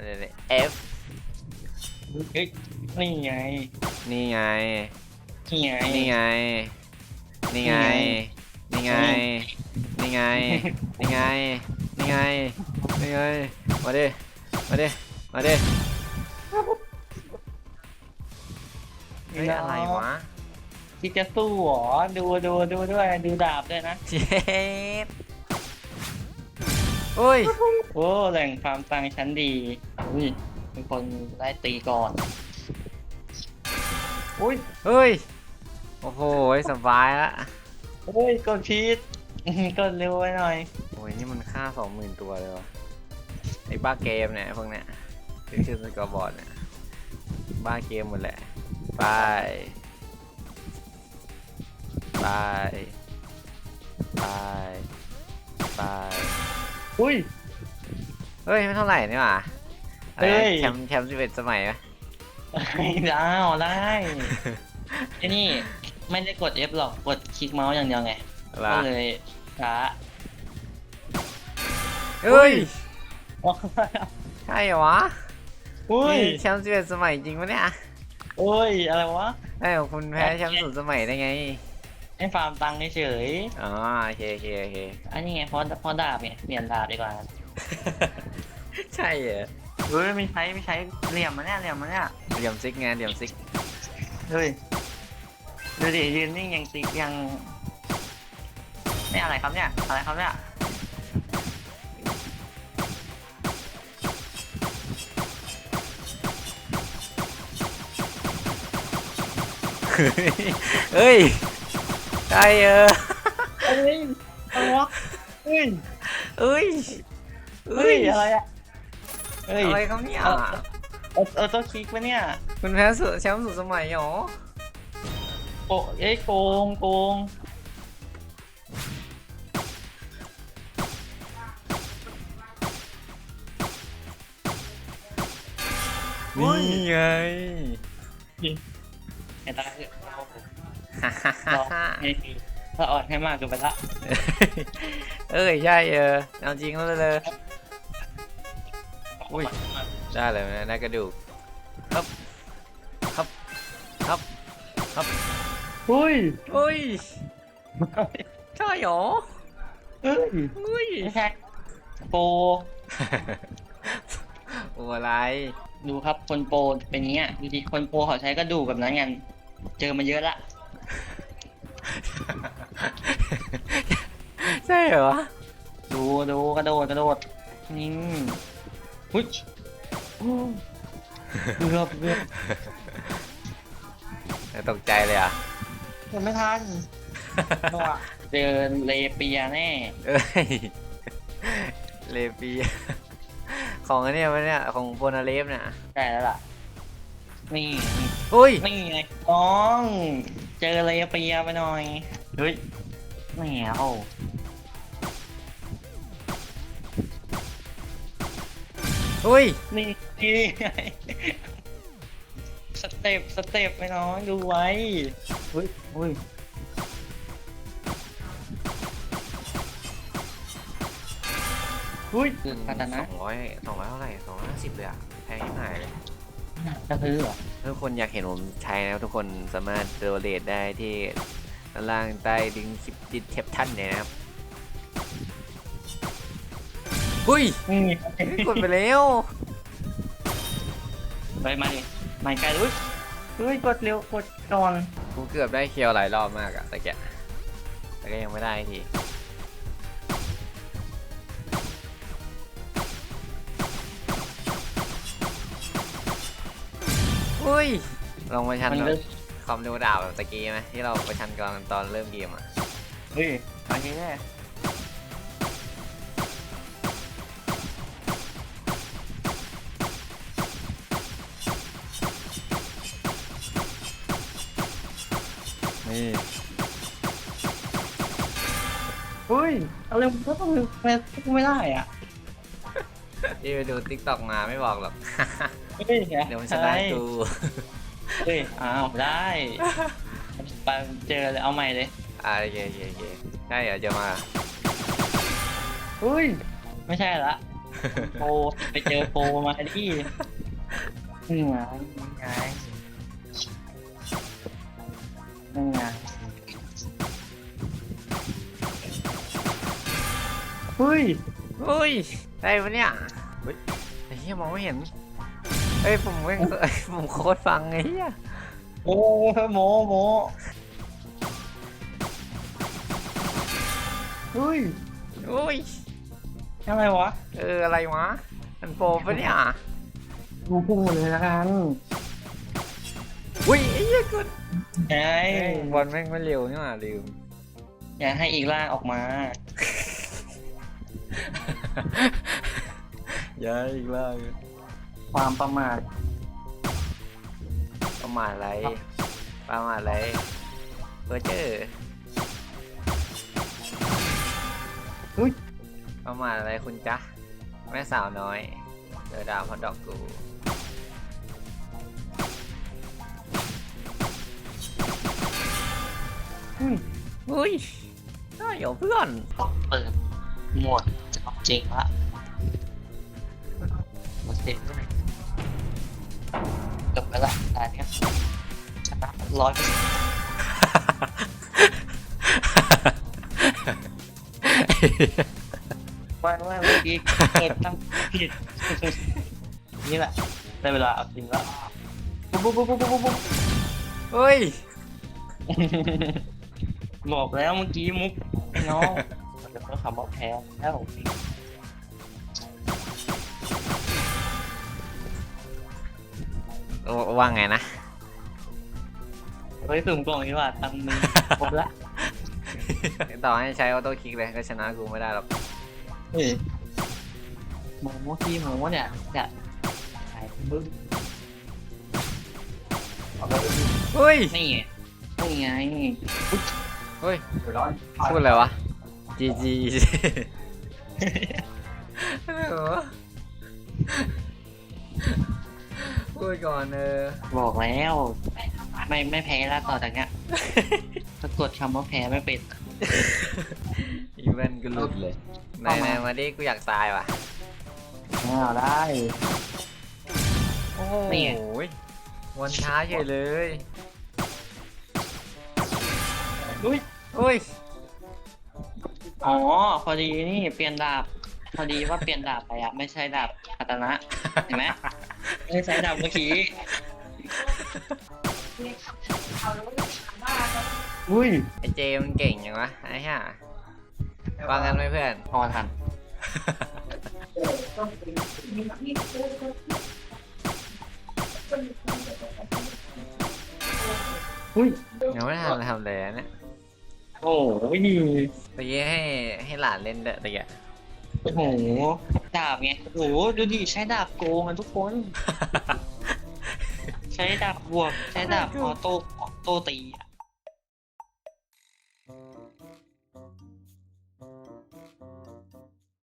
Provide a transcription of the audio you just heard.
มันจะได้ F เฮ้ยนี่ไง นี่ไง นี่ไง นี่ไง นี่ไง นี่ไง นี่ไง นี่ไง นี่ไง นี่ไง มาดิ มาดิ มาดิเฮ้ยอะไรวะคิดจะสู้เหรอ ดูดูดูด้วย ดูดาบด้วยนะเจ็ดโอ้ย โอ้แหล่งฟาร์มตังค์ชั้นดี อุ้ยเป็นคนไล่ตีก่อน อุ้ยเฮ้ย โอ้โหสบายละโอ้ยกดพีดกดเร็วไปหน่อย โอ้ยนี่มันค่าสองหมื่นตัวเลยวะไอ้บ้าเกมเนี่ยพวกเนี้ยที่ชื่อสกอร์บอร์ดเนี่ยบ้าเกมหมดแหละไปไปไปไปอุ้ย เฮ้ยไม่เท่าไหร่นี่หว่า อะไรเฮ้ย แชมป์แชมป์สิบเอ็ดสมัยไหมดาวได้ไอ้นี่ไม่ได้กด F หรอกกดคลิกเมาส์อย่างเดียวไงอะไรก็เลยช้าเฮ้ย ใช่เหรอวะอุ้ยนี่แชมป์สิบเอ็ดสมัยจริงปะเนี่ยโอ้ยอะไรวะ ไอ้ยคุณแพ้แชมป์ศูนย์สมัยได้ไง ให้ฟาร์มตังค์เฉยอ๋อโอเคโอเคโอเค ๆอันนี้ไงเพราะเพราะดาบไงเปลี่ยนดาบดีกว่า ใช่เหรอ เฮ้ยไม่ใช้ไม่ใช้เหลี่ยมมาเนี่ยเหลี่ยมมาเนี่ยเหลี่ยมซิกไงเหลี่ยมซิกเฮ้ยดูดิยืนนิ่งยังติยังนี่อะไรครับเนี่ยอะไรครับเนี่ยเฮ้ยใช่เออเฮ้ยอะไรวะเฮ้ยเอ้ยเฮ้ยอะไรอะ เฮ้ยอะไรครับเนี่ยเอาเออเออตัวคลิกปะเนี่ยคุณแพ้สุดแชมป์สุดสมัยเหรอโกเอ้ยโกงโกงนี่ไงไอ้ตาคือเราไอ้ทีถ้าอ่อนให้มากเกินไปละ เอ้ยใช่เออเอาจริงแล้วเลย อุ้ย ได้เลยนะได้กระดูกครับ ครับ ครับ ครับอุ้ยเฮ้ยใช่เหรอเฮ้ยเฮ้ยไม่ใช่โปรโอ้อะไร ดูครับคนโปรเป็นอย่างเงี้ยดูดิคนโปรเขาใช้กระดูกแบบนั้นกันเจอมาเยอะละใช่เหรอดูดูกระโดดกระโดดนี่ หุ้ยโอ้เกือบเกือบตกใจเลยอะเกือบไม่ทันเจอเลเปียแน่เอ้ยเลปีของอันเนี้ยมันเนี่ยของโพนาเลฟเนี่ยได้แล้วล่ะ นี่ อุ้ยนี่ไงน้อง เจอเลเปียไปหน่อย เฮ้ยแหมวอุ้ ย นี่นี่ไงสเต็ปสเต็ปไปน้องดูไว้เฮ้ยเฮ้ยอุ้ยคาตาสนะองร้อยสองร้อยเท่าไหร่สองร้อยห้าสิบเลยอะแพงยิ่งหายเลยจะซื้อเหรอถ้าทุกคนอยากเห็นผมใช้นะครับทุกคนสามารถโดเรทได้ที่ด้านล่างใต้ลิงก์คลิปดิสเทปชั่นเนี่ยนะครับ อุ้ยนี่กดไปแล้วไปมาดิมาไกลอุ้ยเฮ้ยกดเร็วกดก่อนกูเกือบได้เคียวหลายรอบมากอะแต่แกะแต่ก็ยังไม่ได้ทีอุ้ย ลองมาชันมันแบเริ่บมคอมดูดาวแบบตะกี้ไหมที่เราประชันกันตอนเริ่มเกมอะเฮ้ยอันนี้แน่ นี่เฮ้ยเอาเร็วก็ต้องไม่ไม่ได้อะที่ไปดูติ๊กต็อกมาไม่บอกหรอก เฮ้ยเดี๋ยวมันชนะกูเฮ้ยอ้าวได้ไปเจอเลยเอาใหม่เลยอ่าโอเคโอเคโอเคใช่เหรอจะมาเฮ้ยไม่ใช่ละโปรไปเจอโปรมาดินี่ไงนี่ไง นี่ไงเฮ้ย เฮ้ยได้ปะเนี่ยเฮ้ย ไอ้เหี้ยมองไม่เห็นเอ้ยผมไม่เคยผมโคตรฟังไอ้เหี้ยโอ้โมโมเฮ้ยโอ้ยอะไรวะเอออะไรวะมันโปรปะเนี่ยดูพุ่งหมดเลยละกัน อุ้ยไอ้เหี้ยกด ไงบอลแม่งไม่เร็วนี่หว่าลืม อย่าให้อีกล่างออกมา ย้ายอีกแล้วความประมาทประมาทอะไร ประมาทอะไรเพื่อเจออุ้ยประมาทอะไรคุณจ๊ะ แม่สาวน้อย เดอดาวพอดอกกู อุ้ยอุ้ยได้เหรอเพื่อนเปิดหมดจะเอาจริงละหมดเต็มด้วยจบแล้วล่ะตาเนี้ยชนะร้อยเปอร์เซ็นต์ไม่ไม่เมื่อกี้เกิดตั้งผิดนี่แหละได้เวลาเอาจริงแล้วปุ๊บปุ๊บปุ๊บปุ๊บปุ๊บปุ๊บเฮ้ย บอกแล้วเมื่อกี้มุกไอ้น้องมันจะเพิ่มคำว่าแพ้แล้วว่าไงนะ เฮ้ยสุ่มกล่องนี้ว่าตังค์มึงครบละต่อให้ใช้ออโต้คลิกเลยก็ชนะกูไม่ได้หรอกเฮ้ยหมูเมื่อกี้หมูเนี่ยจะขายบึ้งเฮ้ย นี่ไงนี่ไง เฮ้ยพูดอะไรวะจีจีอะไรวะพูดก่อนเออบอกแล้ว ไม่ไม่แพ้แล้วต่อจากเนี้ยถ้ากดคำว่าแพ้ไม่เป็นอีเวนต์ก็หลุดเลยไหนไหนมาดิกูอยากตายว่ะอ้าวได้ โอ้นี่โหไงวันช้าเฉยเลยอุ้ย เฮ้ย อ๋อ พอดีนี่เปลี่ยนดาบ พอดีว่าเปลี่ยนดาบไปอะไม่ใช่ดาบคาตานะเห็นไหมไม่ใช่ดาบเมื่อกี้อุ้ยไอเจมันเก่งยังวะไอ้ห่าว่างั้นไหมเพื่อน พอทัน อุ้ยยังไม่ทันทำเลยนะเนี่ย โอ้ยตะกี้ให้ให้หลานเล่นเด้อตะกี้โอ้โหดาบไงโอ้โหดูดิใช้ดาบโกงกันทุกคน ใช้ดาบบวก ใช้ดาบออโต้ออโต้ตีอะ